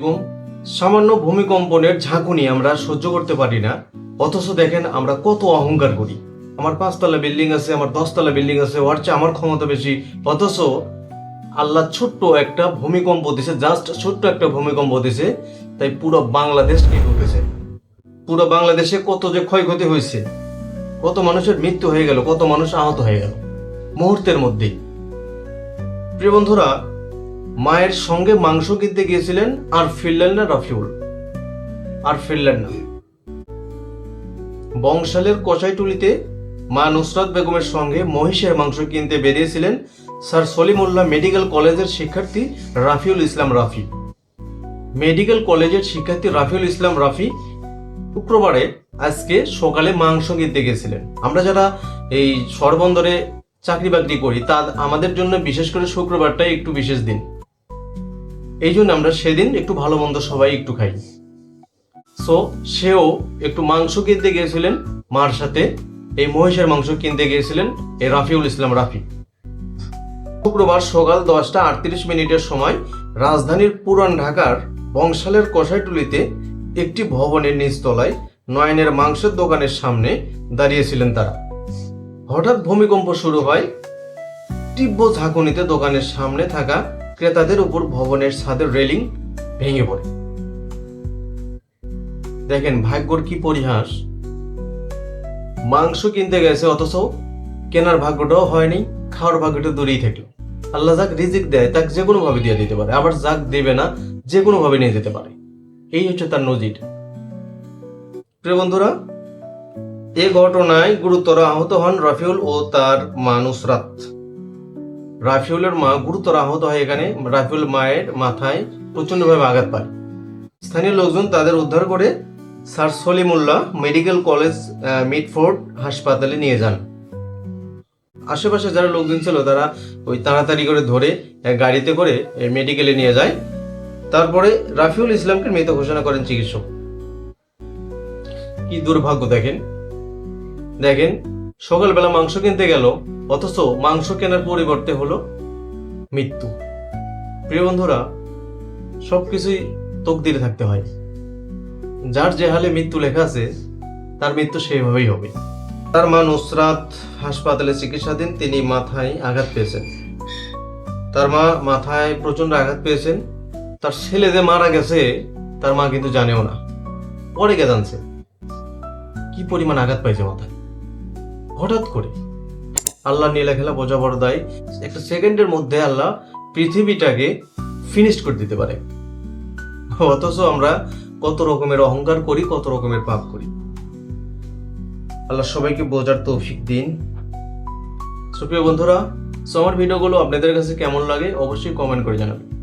এবং সামান্য ভূমিকম্পনের ঝাঁকুনি আমরা সহ্য করতে পারি না। অথচ দেখেন আমরা কত অহংকার করি। আমার পাঁচতলা বিল্ডিং আছে, আমার দশতলা বিল্ডিং আছে, ওর চেয়ে আমার ক্ষমতা বেশি। অথচ আল্লাহ ছোট্ট একটা ভূমিকম্প দিছে জাস্ট ছোট্ট একটা ভূমিকম্প দিছে, তাই পুরো বাংলাদেশ উঠেছে। পুরো বাংলাদেশে কত যে ক্ষয়ক্ষতি হয়েছে, কত মানুষের মৃত্যু হয়ে গেল, কত মানুষ আহত হয়ে গেল। মুহূর্তের মধ্যেই। প্রিয় বন্ধুরা মায়ের সঙ্গে মাংস কিনতে গিয়েছিলেন আর ফিরলেন না রাফিউল। আর ফিরলেন না। বংশালের কষাইটুলিতে মা নুসরাত বেগমের সঙ্গে মহিষের মাংস কিনতে বেরিয়েছিলেন স্যার সলিমুল্লাহ মেডিকেল কলেজের শিক্ষার্থী রাফিউল ইসলাম রাফি। মেডিকেল কলেজের শিক্ষার্থী রাফিউল ইসলাম রাফি শুক্রবারে আজকে সকালে মাংস কিনতে গেছিলেন আমরা যারা এই সরবন্দরে চাকরি বাকরি করি, তা আমাদের জন্য বিশেষ করে শুক্রবারটাই একটু বিশেষ দিন। এই জন্য আমরা সেদিন একটু ভালো মন্দ সবাই একটু খাই। সো সেও একটু মাংস কিনতে গিয়েছিলেন, মার সাথে। এই মহিষের মাংস কিনতে গিয়েছিলেন, এই রাফিউল ইসলাম রাফি। শুক্রবার সকাল দশটা আটত্রিশ মিনিটের সময় রাজধানীর পুরান ঢাকার বংশালের কষাইটুলিতে একটি ভবনের নিচতলায় নয়নের মাংসের দোকানের সামনে দাঁড়িয়েছিলেন তারা। হঠাৎ ভূমিকম্প শুরু হয়, তীব্র ঝাঁকুনিতে দোকানের সামনে থাকা ক্রেতাদের উপর ভবনের ছাদের রেলিং ভেঙে পড়ে। দেখেন ভাগ্যর কি পরিহাস। মাংস কিনতে গেছে অথচ কেনার ভাগ্যটাও হয়নি, খাওয়ার ভাগ্যটা দূরেই থাকল আল্লাহ যাক রিজিক দেয়, তাকে যে কোনো ভাবে দিয়ে দিতে পারে, আবার যাক দেবে না, যে কোনো ভাবে নিয়ে যেতে পারে। এই হচ্ছে তার নজির। প্রিয় বন্ধুরা, এ ঘটনায় গুরুতর আহত হন রাফিউল ও তার মা নুসরাত রাফিউলের মা গুরুতর আহত হয় এখানে। রাফিউল মায়ের মাথায় প্রচন্ডভাবে আঘাত পায়। স্থানীয় লোকজন তাদের উদ্ধার করে sir Salimullah medical college Mitford হাসপাতালে নিয়ে যান। আশেপাশে যারা লোকজন ছিল, তারা ওই তাড়াতাড়ি করে ধরে গাড়িতে করে মেডিকেলে নিয়ে যায়। তারপরে রাফিউল ইসলামকে মৃত ঘোষণা করেন চিকিৎসক। কি দুর্ভাগ্য দেখেন। দেখেন, সকালবেলা মাংস কিনতে গেল অথচ মাংস কেনার পরিবর্তে হলো মৃত্যু। প্রিয় বন্ধুরা, সবকিছুই তকদিরে থাকতে হয়। যার যে হালে মৃত্যু লেখা আছে, তার মৃত্যু সেইভাবেই হবে। তার মা নুসরাত হাসপাতালে চিকিৎসাধীন, তিনি মাথায় আঘাত পেয়েছেন। তার মা মাথায় প্রচণ্ড আঘাত পেয়েছেন। তার ছেলে যে মারা গেছে, তার মা কিন্তু জানেও না। পরে কে জানছে কি পরিমাণ আঘাত পাইছে মাথায়? হঠাৎ করে। আল্লাহ নীলা খেলা বড় দায়। একটা সেকেন্ডের মধ্যে আল্লাহ পৃথিবীটাকে ফিনিশ করে দিতে পারে। অথচ আমরা কত রকমের অহংকার করি, কত রকমের পাপ করি। আল্লাহ সবাইকে বোঝার তৌফিক দিন। সুপ্রিয় বন্ধুরা, সমার ভিডিওগুলো আপনাদের কাছে কেমন লাগে অবশ্যই কমেন্ট করে জানাবেন।